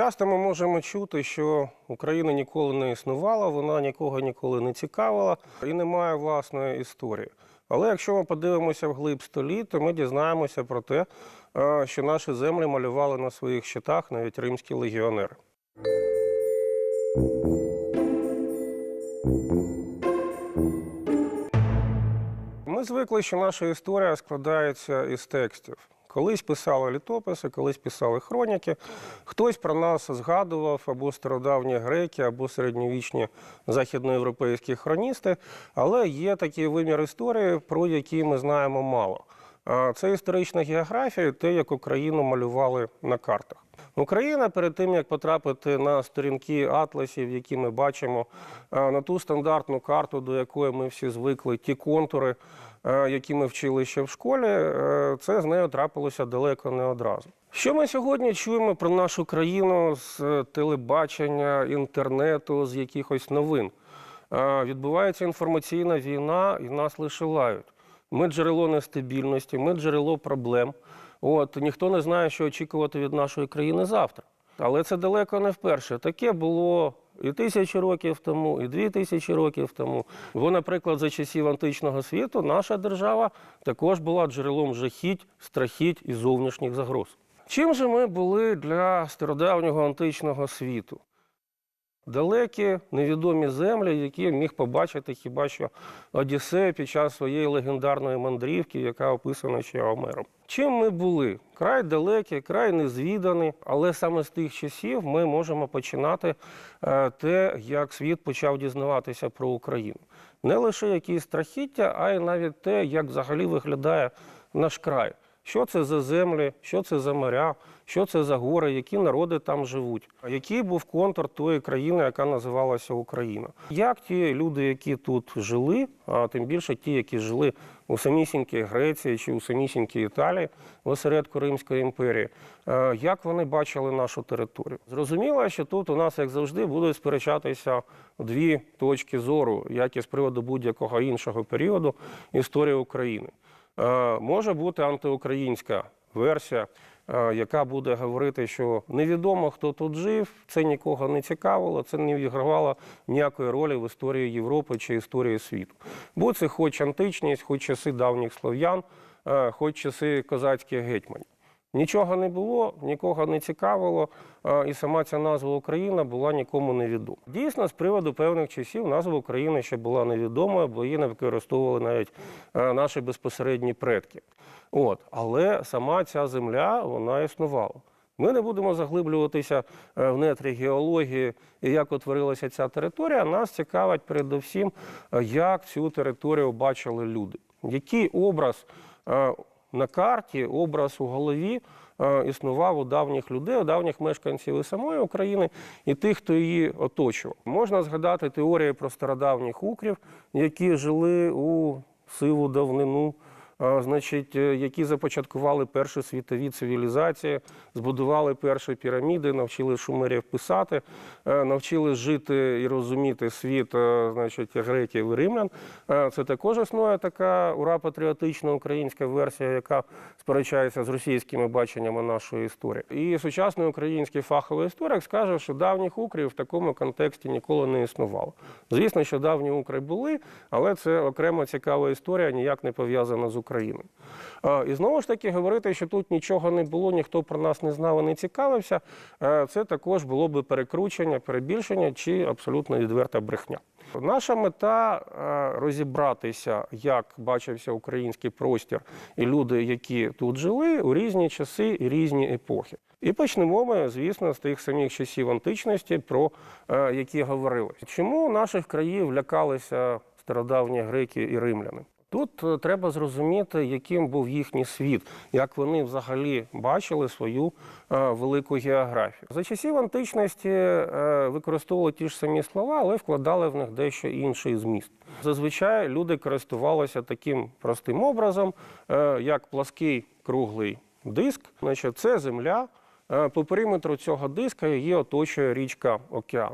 Часто ми можемо чути, що Україна ніколи не існувала, вона нікого ніколи не цікавила і не має власної історії. Але якщо ми подивимося вглиб століт, то ми дізнаємося про те, е, що наші землі малювали на своїх щитах навіть римські легіонери. Ми звикли, що наша історія складається із текстів. Колись писали літописи, колись писали хроніки. Хтось про нас згадував або стародавні греки, або середньовічні західноєвропейські хроністи. Але є такий вимір історії, про який ми знаємо мало. Це історична географія, те, як Україну малювали на картах. Україна перед тим як потрапити на сторінки атласів, які ми бачимо, на ту стандартну карту, до якої ми всі звикли, ті контури, які ми вчили ще в школі, е, це з нею трапилося далеко не одразу. Що ми сьогодні чуємо про нашу країну з е, телебачення, інтернету, з якихось новин? Е, Відбувається інформаційна війна, і нас лише лають. Ми джерело нестабільності, ми джерело проблем. От ніхто не знає, що очікувати від нашої країни завтра. Але це далеко не вперше. Таке було і тисячі років тому, і дві тисячі років тому. Бо, наприклад, за часів античного світу наша держава також була джерелом жахіть, страхіть і зовнішніх загроз. Чим же ми були для стародавнього античного світу? Далекі невідомі землі, які міг побачити хіба що Одіссей під час своєї легендарної мандрівки, яка описана ще Омером. Чим ми були? Край далекий, край незвіданий, але саме з тих часів ми можемо починати е, те, як світ почав дізнаватися про Україну. Не лише якісь страхіття, а й навіть те, як взагалі виглядає наш край. Що це за землі, що це за моря, що це за гори, які народи там живуть, який був контур тої країни, яка називалася Україна. Як ті люди, які тут жили, а тим більше ті, які жили у самісінькій Греції чи у самісінькій Італії, в осередку Римської імперії, е, як вони бачили нашу територію? Зрозуміло, що тут у нас, як завжди, будуть сперечатися дві точки зору, як і з приводу будь-якого іншого періоду історії України. Е, Може бути антиукраїнська версія, е, яка буде говорити, що невідомо, хто тут жив, це нікого не цікавило, це не відігравало ніякої ролі в історії Європи чи історії світу. Бо це хоч античність, хоч часи давніх слов'ян, е, хоч часи козацьких гетьманів. Нічого не було, нікого не цікавило, е, і сама ця назва Україна була нікому невідома. Дійсно, з приводу певних часів назва України ще була невідомою, бо її не використовували навіть е, наші безпосередні предки. От, але сама ця земля вона існувала. Ми не будемо заглиблюватися е, в нетрі геології як утворилася ця територія. Нас цікавить передусім, як цю територію бачили люди. Який образ на карті, образ у голові е, існував у давніх людей, у давніх мешканців і самої України, і тих, хто її оточував. Можна згадати теорії про стародавніх укрів, які жили у сиву давнину. Значить, е, які започаткували перші світові цивілізації, збудували перші піраміди, навчили шумерів писати, е, навчили жити і розуміти світ, е, значить, греків і римлян. Це також існує така ура-патріотична українська версія, яка сперечається з російськими баченнями нашої історії. І сучасний український фаховий історик скаже, що давніх укрів в такому контексті ніколи не існувало. Звісно, що давні укри були, але це окрема цікава історія, ніяк не пов'язана з Україною. Е, І знову ж таки говорити, що тут нічого не було, ніхто про нас не знав і не цікавився. е, Це також було би перекручення, перебільшення чи абсолютно відверта брехня. Наша мета е, розібратися, як бачився український простір і люди, які тут жили у різні часи і різні епохи. І почнемо ми, звісно, з тих самих часів античності, про які говорили. Чому наших країв лякалися стародавні греки і римляни? Тут е, треба зрозуміти, яким був їхній світ, як вони взагалі бачили свою е, велику географію. За часів античності е, використовували ті ж самі слова, але вкладали в них дещо інший зміст. Зазвичай люди користувалися таким простим образом, як плаский круглий диск. Значить, це земля. По периметру цього диска її оточує річка океан.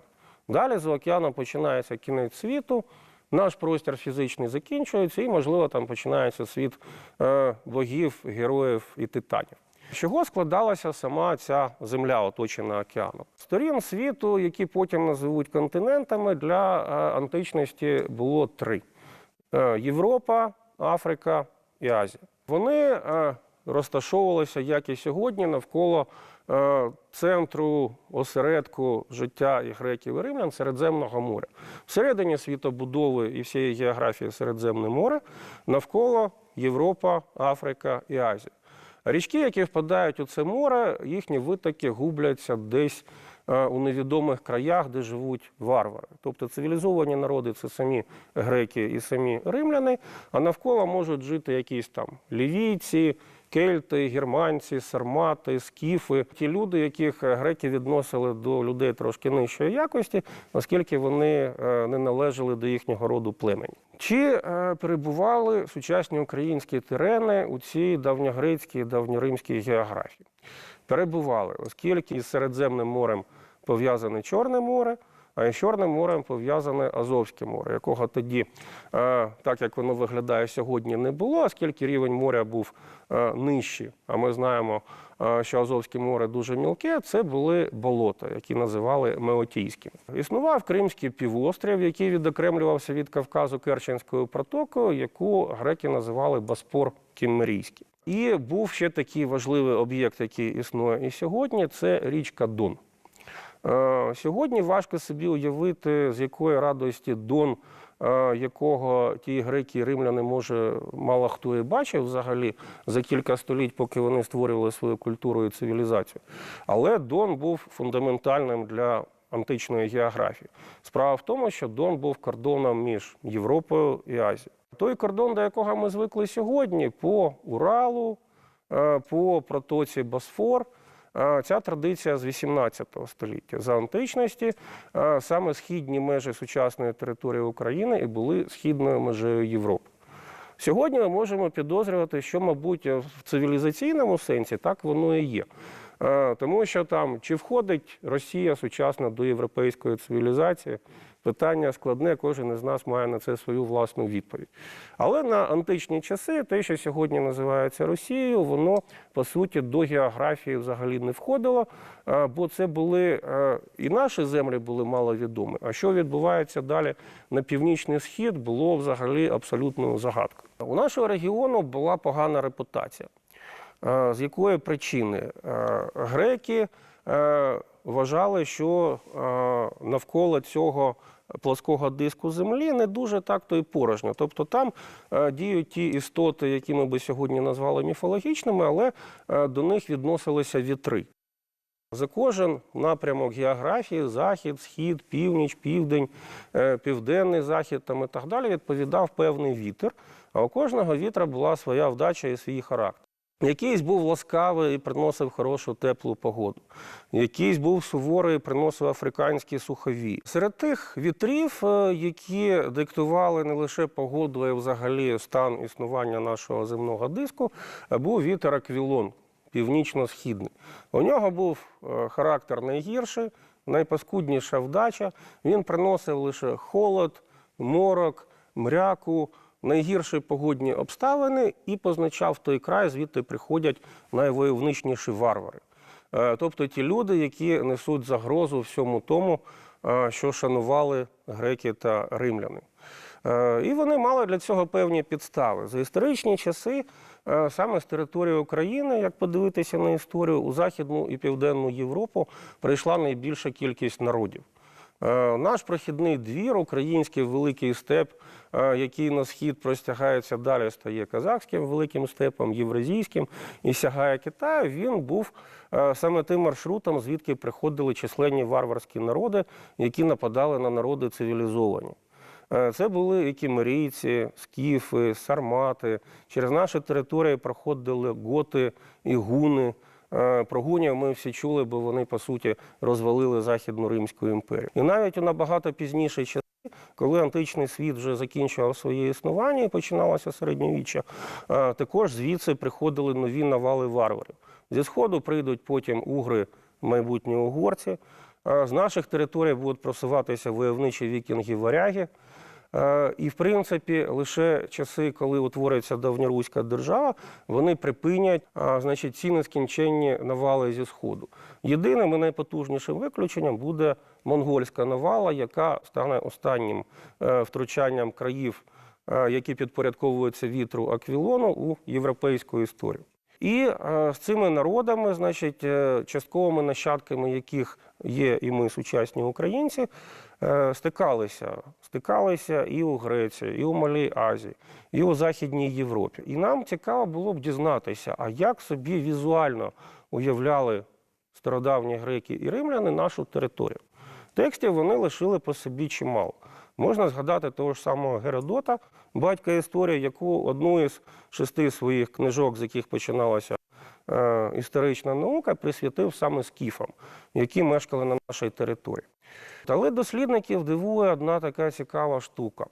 Далі з океаном починається кінець світу. Наш простір фізичний закінчується, і, можливо, там починається світ е, богів, героїв і титанів. Чого складалася сама ця земля, оточена океаном? Сторін світу, які потім називуть континентами, для е, античності було три: Е, Європа, Африка і Азія. Вони розташовувалися, як і сьогодні, навколо центру осередку життя і греків і римлян Середземного моря. Всередині світобудови і всієї географії Середземне море навколо Європа, Африка і Азія. Річки, які впадають у це море, їхні витоки губляться десь е, у невідомих краях, де живуть варвари. Тобто цивілізовані народи це самі греки і самі римляни, а навколо можуть жити якісь там лівійці, кельти, германці, сармати, скіфи. Ті люди, яких е, греки відносили до людей трошки нижчої якості, оскільки вони е, не належали до їхнього роду племені. Чи е, перебували сучасні українські терени у цій давньогрецькій, давньоримській географії? Перебували, оскільки із Середземним морем пов'язане Чорне море, а із Чорним морем пов'язане Азовське море, якого тоді, е, так як воно виглядає сьогодні, не було, оскільки рівень моря був е, нижчий. А ми знаємо, е, що Азовське море дуже мілке. Це були болота, які називали Меотійськими. Існував Кримський півострів, який відокремлювався від Кавказу Керченською протокою, яку греки називали Боспор Кіммерійський. І був ще такий важливий об'єкт, який існує і сьогодні це річка Дон. Е, Сьогодні важко собі уявити, з якої радості Дон, е, якого ті греки і римляни, може, мало хто і бачив взагалі за кілька століть, поки вони створювали свою культуру і цивілізацію. Але Дон був фундаментальним для античної географії. Справа в тому, що Дон був кордоном між Європою і Азією. Той кордон, до якого ми звикли сьогодні, по Уралу, е, по протоці Босфор. Ця традиція з 18 століття. За античності саме східні межі сучасної території України і були східною межею Європи. Сьогодні ми можемо підозрювати, що, мабуть, в цивілізаційному сенсі так воно і є. Е, Тому що там чи входить Росія сучасна до європейської цивілізації, питання складне, кожен із нас має на це свою власну відповідь. Але на античні часи те, що сьогодні називається Росією, воно по суті до географії взагалі не входило, е, бо це були е, і наші землі були маловідомі. А що відбувається далі на північний схід, було взагалі абсолютною загадкою. У нашого регіону була погана репутація. Е, З якої причини Е, греки е, вважали, що навколо цього плоского диску землі не дуже так то і порожньо. Тобто там діють ті істоти, які ми би сьогодні назвали міфологічними, але до них відносилися вітри. За кожен напрямок географії захід, схід, північ, південь, південний захід там і так далі відповідав певний вітер. А у кожного вітра була своя вдача і свій характер. Якийсь був ласкавий і приносив хорошу теплу погоду. Якийсь був суворий і приносив африканські сухові. Серед тих вітрів, е, які диктували не лише погоду, а й взагалі стан існування нашого земного диску, був вітер аквілон, північно-східний. У нього був е, характер найгірший, найпаскудніша вдача. Він приносив лише холод, морок, мряку, найгірші погодні обставини і позначав той край, звідти приходять найвойовничніші варвари. Е, Тобто ті люди, які несуть загрозу всьому тому, е, що шанували греки та римляни. Е, І вони мали для цього певні підстави. За історичні часи, саме з території України, як подивитися на історію, у Західну і Південну Європу прийшла найбільша кількість народів. Е, Наш прохідний двір, український великий степ, е, який на схід простягається далі, стає казахським великим степом, євразійським і сягає Китаю. Він був е, саме тим маршрутом, звідки приходили численні варварські народи, які нападали на народи цивілізовані. Це були і кімерійці, скіфи, сармати. Через наші території проходили готи і гуни. Е, Про гунів ми всі чули, бо вони, по суті, розвалили Західну Римську імперію. І навіть у набагато пізніші часи, коли античний світ вже закінчував своє існування і починалося середньовіччя, е, також звідси приходили нові навали варварів. Зі сходу прийдуть потім угри, майбутні угорці. Е, З наших територій будуть просуватися войовничі вікінги-варяги. Е, І, в принципі, лише часи, коли утворюється давньоруська держава, вони припинять значить, ці нескінченні навали зі Сходу. Єдиним і найпотужнішим виключенням буде монгольська навала, яка стане останнім е, втручанням країв, е, які підпорядковуються вітру Аквілону у європейську історію. І е, з цими народами, значить, е, частковими нащадками яких є і ми, сучасні українці, е, стикалися. Стикалися і у Греції, і у Малій Азії, і у Західній Європі. І нам цікаво було б дізнатися, а як собі візуально уявляли стародавні греки і римляни нашу територію. Текстів вони лишили по собі чимало. Можна згадати того ж самого Геродота, батька історії, яку одну із шести своїх книжок, з яких починалася е, історична наука, присвятив саме скіфам, які мешкали на нашій території. Але дослідників дивує одна така цікава штука,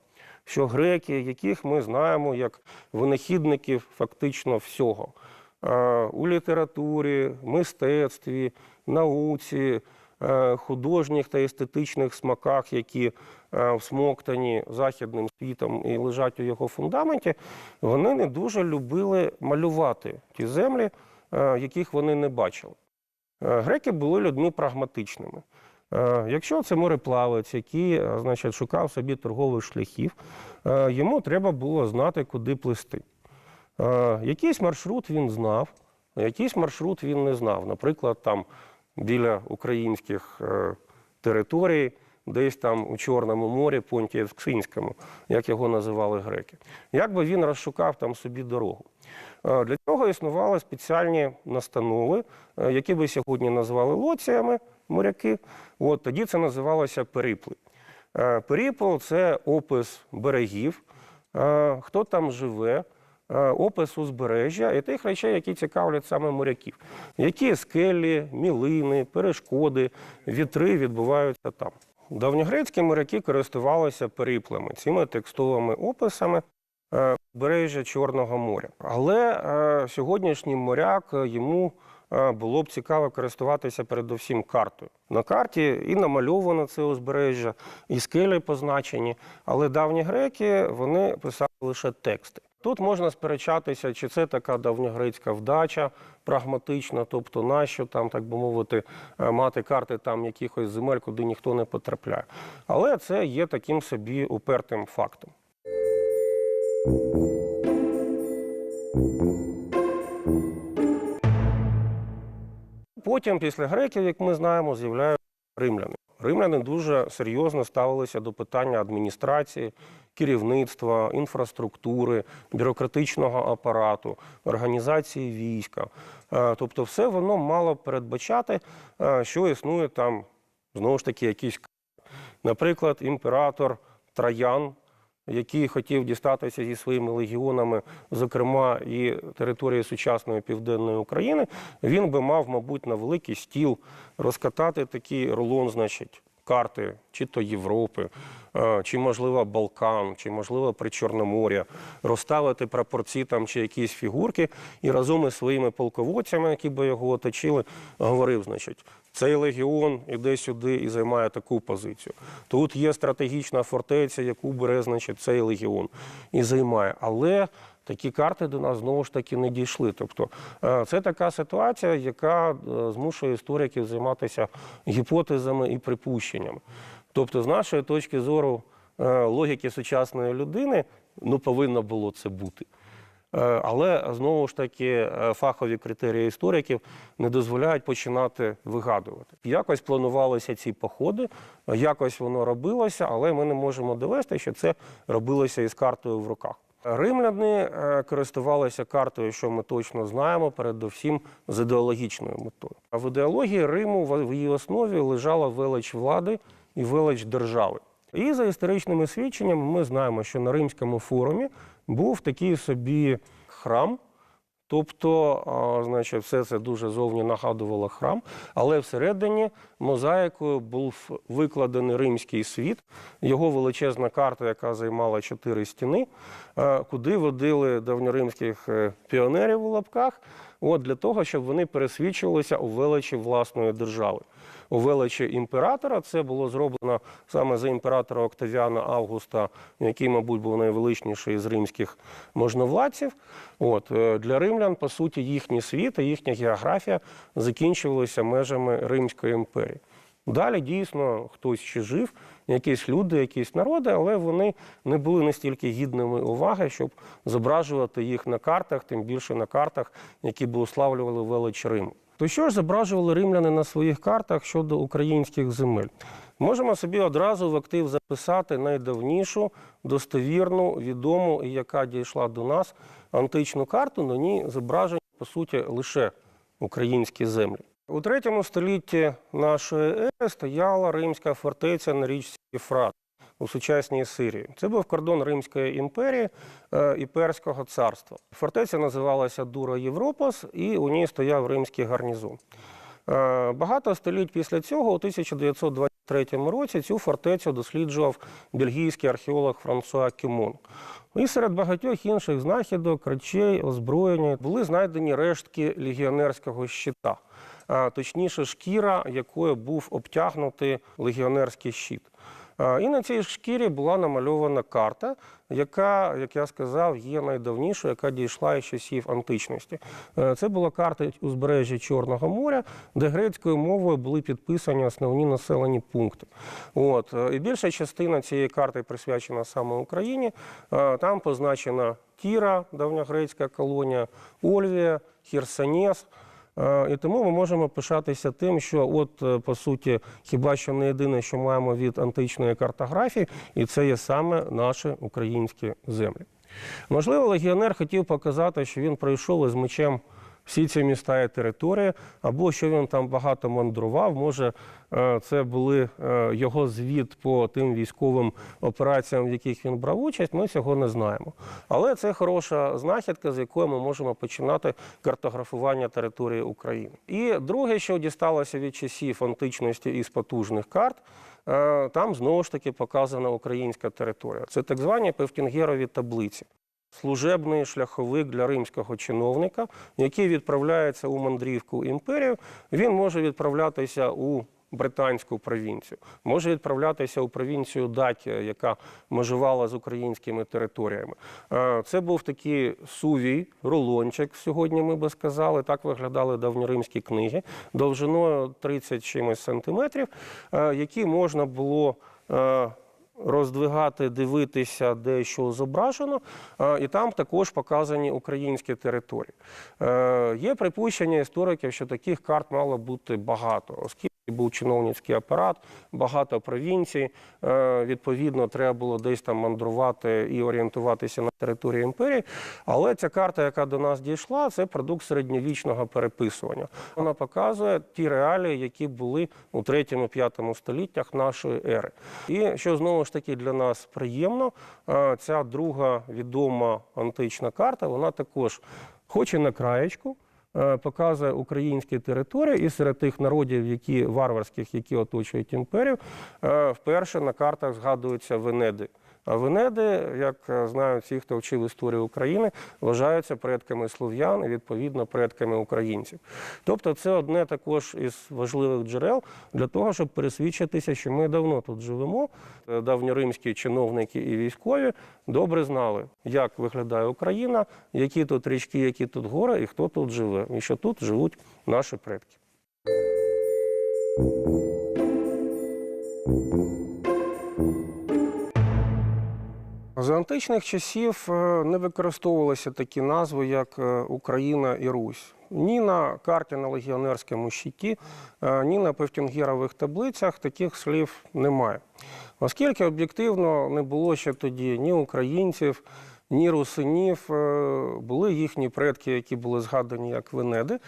що греки, яких ми знаємо як винахідників фактично всього, е, у літературі, мистецтві, науці, е, художніх та естетичних смаках, які е, всмоктані західним світом і лежать у його фундаменті, вони не дуже любили малювати ті землі, яких вони не бачили. Греки були людьми прагматичними. Е, Якщо це мореплавець, який е, значить, шукав собі торгових шляхів, е, йому треба було знати, куди плисти. Якийсь маршрут він знав, якийсь маршрут він не знав. Наприклад, там біля українських територій, десь там у Чорному морі, Понтієвськинському, як його називали греки. Як би він розшукав там собі дорогу? Для цього існували спеціальні настанови, які би сьогодні назвали лоціями моряки. От тоді це називалося перипли. Е, Періпл це опис берегів, е, хто там живе, е, опис узбережжя і тих речей, які цікавлять саме моряків. Які скелі, мілини, перешкоди, вітри відбуваються там. Давньогрецькі моряки користувалися периплами, цими текстовими описами бережжя Чорного моря. Але сьогоднішній моряк йому було б цікаво користуватися передусім картою. На карті і намальовано це узбережжя, і скелі позначені. Але давні греки вони писали лише тексти. Тут можна сперечатися, чи це така давньогрецька вдача прагматична, тобто нащо там, так би мовити, е, мати карти там якихось земель, куди ніхто не потрапляє. Але це є таким собі упертим фактом. Потім, після греків, як ми знаємо, з'являються римляни. Римляни дуже серйозно ставилися до питання адміністрації, керівництва, інфраструктури, бюрократичного апарату, організації війська. Е, Тобто, все воно мало передбачати, е, що існує там знову ж таки якісь. Наприклад, імператор Троян, який хотів дістатися зі своїми легіонами, зокрема і території сучасної південної України, він би мав, мабуть, на великий стіл розкатати такий рулон, значить, карти, чи то Європи, е, чи, можливо, Балкан, чи, можливо, Причорномор'я, розставити прапорці там чи якісь фігурки, і разом із своїми полководцями, які би його оточили, говорив, значить, цей легіон іде сюди і займає таку позицію. Тут є стратегічна фортеця, яку бере, значить, цей легіон і займає. Але такі карти до нас знову ж таки не дійшли. Тобто е, це така ситуація, яка е, змушує істориків займатися гіпотезами і припущеннями. Тобто, з нашої точки зору е, логіки сучасної людини, ну повинно було це бути. Але знову ж таки фахові критерії істориків не дозволяють починати вигадувати. Якось планувалися ці походи, якось воно робилося, але ми не можемо довести, що це робилося із картою в руках. Римляни е, користувалися картою, що ми точно знаємо, передусім з ідеологічною метою. А в ідеології Риму в в її основі лежала велич влади і велич держави. І за історичними свідченнями ми знаємо, що на Римському форумі був такий собі храм. Тобто, значить, все це дуже зовні нагадувало храм, але всередині мозаїкою був викладений римський світ, його величезна карта, яка займала чотири стіни, е, куди водили давньоримських е, піонерів у лапках, от, для того, щоб вони пересвідчилися у величі власної держави. У величі імператора. Це було зроблено саме за імператора Октавіана Августа, який, мабуть, був найвеличніший з римських можновладців. От е, для римлян, по суті, їхній світ і їхня географія закінчувалися межами Римської імперії. Далі дійсно хтось ще жив, якісь люди, якісь народи, але вони не були настільки гідними уваги, щоб зображувати їх на картах, тим більше на картах, які б уславлювали велич Риму. То що ж зображували римляни на своїх картах щодо українських земель? Можемо собі одразу в актив записати найдавнішу, достовірну, відому яка дійшла до нас античну карту. На ній зображені, по суті, лише українські землі. У третьому столітті нашої ери стояла римська фортеця на річці Єфрат у сучасній Сирії. Це був кордон Римської імперії е, і Перського царства. Фортеця називалася Дура Європос, і у ній стояв римський гарнізон. Е, Багато століть після цього, у 1923 році, цю фортецю досліджував бельгійський археолог Франсуа Кюмон. І серед багатьох інших знахідок, речей, озброєння були знайдені рештки легіонерського щита, точніше, шкіра, якою був обтягнутий легіонерський щит. А, І на цій шкірі була намальована карта, яка, як я сказав, є найдавнішою, яка дійшла із часів античності. Е, Це була карта узбережжя Чорного моря, де грецькою мовою були підписані основні населені пункти. От. е, І більша частина цієї карти присвячена саме Україні. Е, Там позначена Тіра, давньогрецька колонія, Ольвія, Хірсонес. Е, І тому ми можемо пишатися тим, що, от е, по суті, хіба що не єдине, що маємо від античної картографії, і це є саме наші українські землі. Можливо, легіонер хотів показати, що він пройшов із мечем всі ці міста і території, або що він там багато мандрував. Може, е, це були е, його звіт по тим військовим операціям, в яких він брав участь. Ми цього не знаємо. Але це хороша знахідка, з якої ми можемо починати картографування території України. І друге, що дісталося від часів античності із потужних карт. е, Там знову ж таки показана українська територія. Це так звані певкінгерові таблиці служебний шляховик для римського чиновника, який відправляється у мандрівку імперію. Він може відправлятися у британську провінцію, може відправлятися у провінцію Дакія, яка межувала з українськими територіями. Е, Це був такий сувій, рулончик, сьогодні ми би сказали. Так виглядали давньоримські книги, довжиною 30 чимось сантиметрів, е, які можна було. Роздвигати, дивитися, де що зображено, е, і там також показані українські території. Е, Є припущення істориків, що таких карт мало бути багато, оскільки був чиновницький апарат, багато провінцій. Е, Відповідно, треба було десь там мандрувати і орієнтуватися на території імперії. Але ця карта, яка до нас дійшла, це продукт середньовічного переписування. Вона показує ті реалії, які були у 3-5 століттях нашої ери. І що знову ж таки для нас приємно, е, ця друга відома антична карта, вона також, хоч і на краєчку, показує українські території, і серед тих народів, які варварських, які оточують імперію, е, вперше на картах згадуються Венеди. Венеди, як е, знають всі, хто вчив історію України, вважаються предками слов'ян і відповідно предками українців. Тобто, це одне також із важливих джерел для того, щоб пересвідчитися, що ми давно тут живемо. Е, Давньоримські чиновники і військові добре знали, як виглядає Україна, які тут річки, які тут гори, і хто тут живе, і що тут живуть наші предки. За античних часів е, не використовувалися такі назви, як е, Україна і Русь. Ні на карті на легіонерському щиті, е, ні на певтінгерових таблицях таких слів немає. Оскільки об'єктивно не було ще тоді ні українців, ні русинів, е, були їхні предки, які були згадані як Венеди.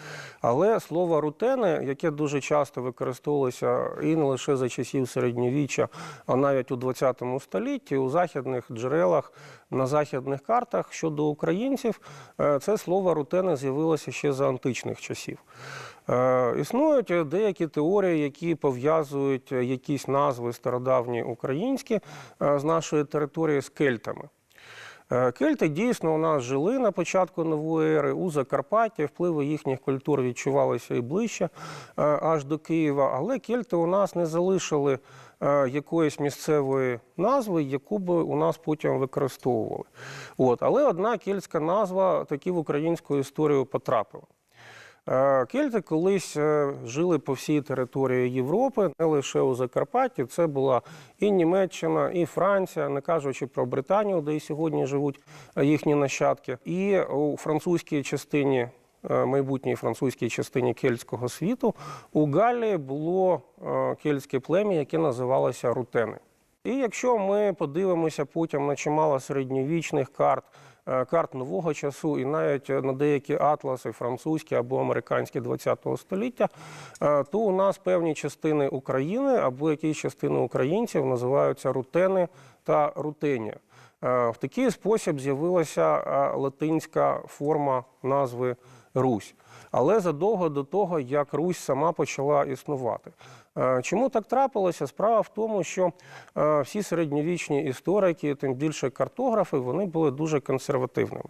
Але слово рутени, яке дуже часто використовувалося і не лише за часів середньовіччя, а навіть у ХХ столітті, у західних джерелах, на західних картах щодо українців, е, це слово рутени з'явилося ще за античних часів. Е, Існують деякі теорії, які пов'язують якісь назви стародавні українські з нашої території з кельтами. Е, Кельти дійсно у нас жили на початку нової ери у Закарпатті. Впливи їхніх культур відчувалися і ближче е, аж до Києва. Але кельти у нас не залишили е, якоїсь місцевої назви, яку би у нас потім використовували. От. Але одна кельтська назва таки в українську історію потрапила. Е, Кельти колись е, жили по всій території Європи, не лише у Закарпатті. Це була і Німеччина, і Франція, не кажучи про Британію, де і сьогодні живуть е, їхні нащадки. І у французькій частині, майбутній французькій частині кельтського світу, у Галлії було кельтське плем'я, яке називалося рутени. І якщо ми подивимося потім на чимало середньовічних карт, карт нового часу і навіть на деякі атласи французькі або американські ХХ століття, е, то у нас певні частини України або якісь частини українців називаються рутени та рутенія. Е, В такий спосіб з'явилася е, латинська форма назви Русь. Але задовго до того, як Русь сама почала існувати. Е, Чому так трапилося? Справа в тому, що всі середньовічні історики, тим більше картографи, вони були дуже консервативними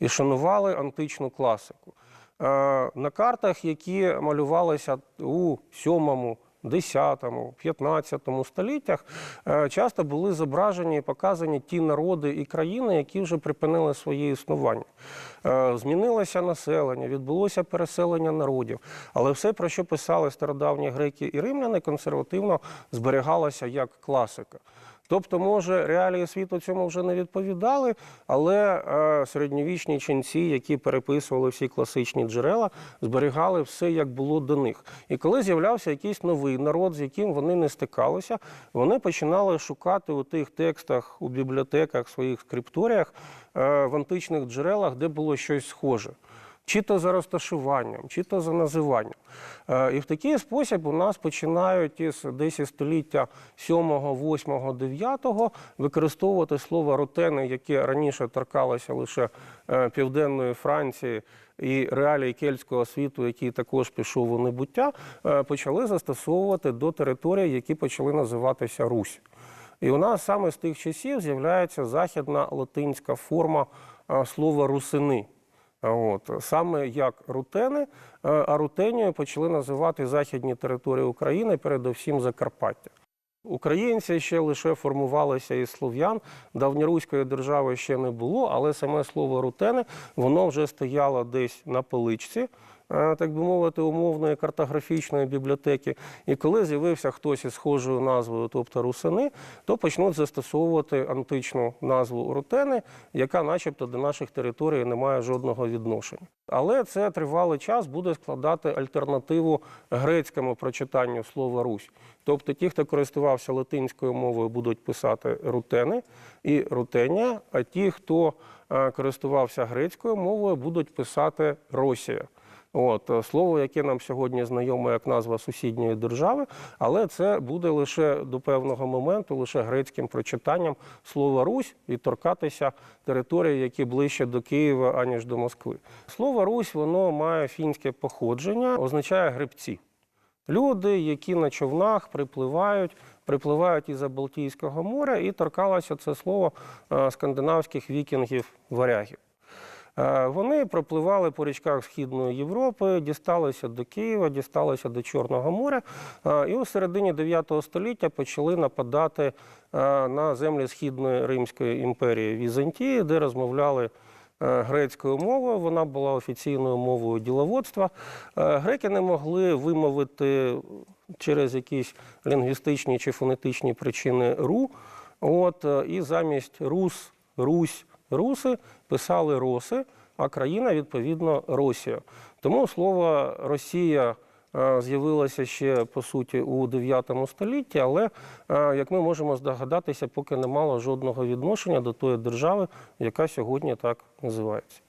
і шанували античну класику. На картах, які малювалися у 7 10, 15 століттях е, часто були зображені і показані ті народи і країни, які вже припинили своє існування. Е, Змінилося населення, відбулося переселення народів. Але все, про що писали стародавні греки і римляни, консервативно зберігалося як класика. Тобто, може, реалії світу цьому вже не відповідали, але е, середньовічні ченці, які переписували всі класичні джерела, зберігали все, як було до них. І коли з'являвся якийсь новий народ, з яким вони не стикалися, вони починали шукати у тих текстах, у бібліотеках, своїх скрипторіях, е, в античних джерелах, де було щось схоже. Чи то за розташуванням, чи то за називанням. Е, І в такий спосіб у нас починають із десь із століття 7, 8, 9 використовувати слово ротени, яке раніше торкалося лише е, південної Франції і реалій кельтського світу, який також пішов у небуття, е, почали застосовувати до територій, які почали називатися Русь. І у нас саме з тих часів з'являється західна латинська форма слова русини. От саме як рутени, е, а рутенією почали називати західні території України, передовсім Закарпаття. Українці ще лише формувалися із слов'ян. Давньоруської держави ще не було, але саме слово рутени воно вже стояло десь на поличці, так би мовити, умовної картографічної бібліотеки. І коли з'явився хтось із схожою назвою, тобто русини, то почнуть застосовувати античну назву рутени, яка, начебто, до наших територій не має жодного відношення. Але це тривалий час буде складати альтернативу грецькому прочитанню слова Русь. Тобто ті, хто користувався латинською мовою, будуть писати рутени і рутенія, а ті, хто е, користувався грецькою мовою, будуть писати Росія. От е, слово, яке нам сьогодні знайоме як назва сусідньої держави, але це буде лише до певного моменту, лише грецьким прочитанням слова Русь і торкатися території, які ближче до Києва, аніж до Москви. Слово Русь воно має фінське походження, означає гребці. Люди, які на човнах припливають, припливають із Балтійського моря, і торкалося це слово е, скандинавських вікінгів-варягів. Е, Вони пропливали по річках Східної Європи, дісталися до Києва, дісталися до Чорного моря, е, і у середині 9 століття почали нападати е, на землі Східної Римської імперії Візантії, де розмовляли грецькою мовою. Вона була офіційною мовою діловодства. Греки не могли вимовити через якісь лінгвістичні чи фонетичні причини ру. От, і замість рус, русь, руси писали роси, а країна відповідно Росія. Тому слово Росія З'явилася з'явилося ще по суті у 9 столітті, але е, як ми можемо здогадатися, поки не мало жодного відношення до тої держави, яка сьогодні так називається.